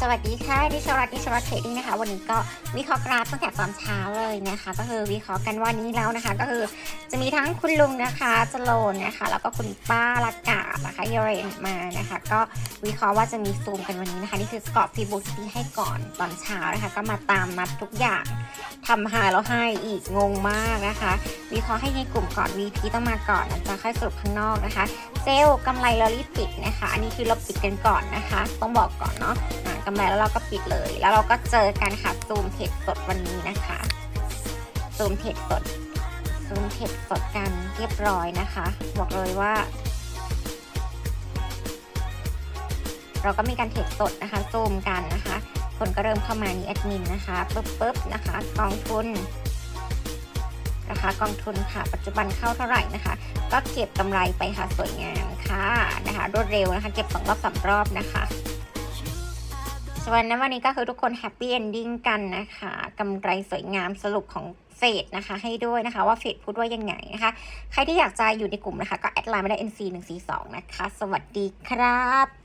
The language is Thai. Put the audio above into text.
สวัสดีค่ะดิฉันรัตน์ดิชรัตน์เทรดดิ้งนะคะ วันนี้ก็วิเคราะห์กราฟตั้งแต่ตอนเช้าเลยนะคะ ก็คือวิเคราะห์กันวันนี้แล้วนะคะ ก็คือจะมีทั้งคุณลุงนะคะจโลนนะคะ แล้วก็คุณป้าละกาบนะคะเยเรนมานะคะ ก็วิเคราะห์ว่าจะมีซูมกันวันนี้นะคะนี่คือสกอตฟีบูที่ให้ก่อนตอนเช้านะคะ ก็มาตามนัดทุกอย่าง ทำหายแล้วให้อีกงงมากนะคะ วิเคราะห์ให้ในกลุ่มก่อน VP ต้องมาก่อนนะจ๊ะค่อยสรุปข้างนอกนะคะ เซลล์กำไรเรารีบปิดนะคะ อันนี้คือเราปิดกันก่อนนะคะ ต้องบอกก่อนเนาะอ่ากำไรแล้วเราก็ปิดเลย แล้วเราก็เจอกันค่ะซูมเทรดสดวันนี้นะคะซูมเทรดสดซูมเทรดสดกันเรียบร้อยนะคะ บอกเลยว่าเราก็มีการเทรดสดนะคะซูมกันนะคะ คนก็เริ่มเข้ามานี่แอดมินนะคะปึ๊บปึ๊บนะคะ กองทุนนะคะกองทุนค่ะ ปัจจุบันเข้าเท่าไหร่นะคะ ก็เก็บกำไรไปค่ะสวยงามค่ะนะคะรวดเร็วนะคะเก็บสองรอบสามรอบนะคะส่วนในวันนี้ก็คือทุกคนแฮปปี้เอนดิ้งกันนะคะกำไรสวยงามสรุปของเฟดนะคะ ให้ด้วยนะคะว่าเฟดพูดว่ายังไงนะคะ ใครที่อยากจะอยู่ในกลุ่มนะคะ ก็แอดไลน์มาได้ NC 1 4 2นะคะ สวัสดีครับ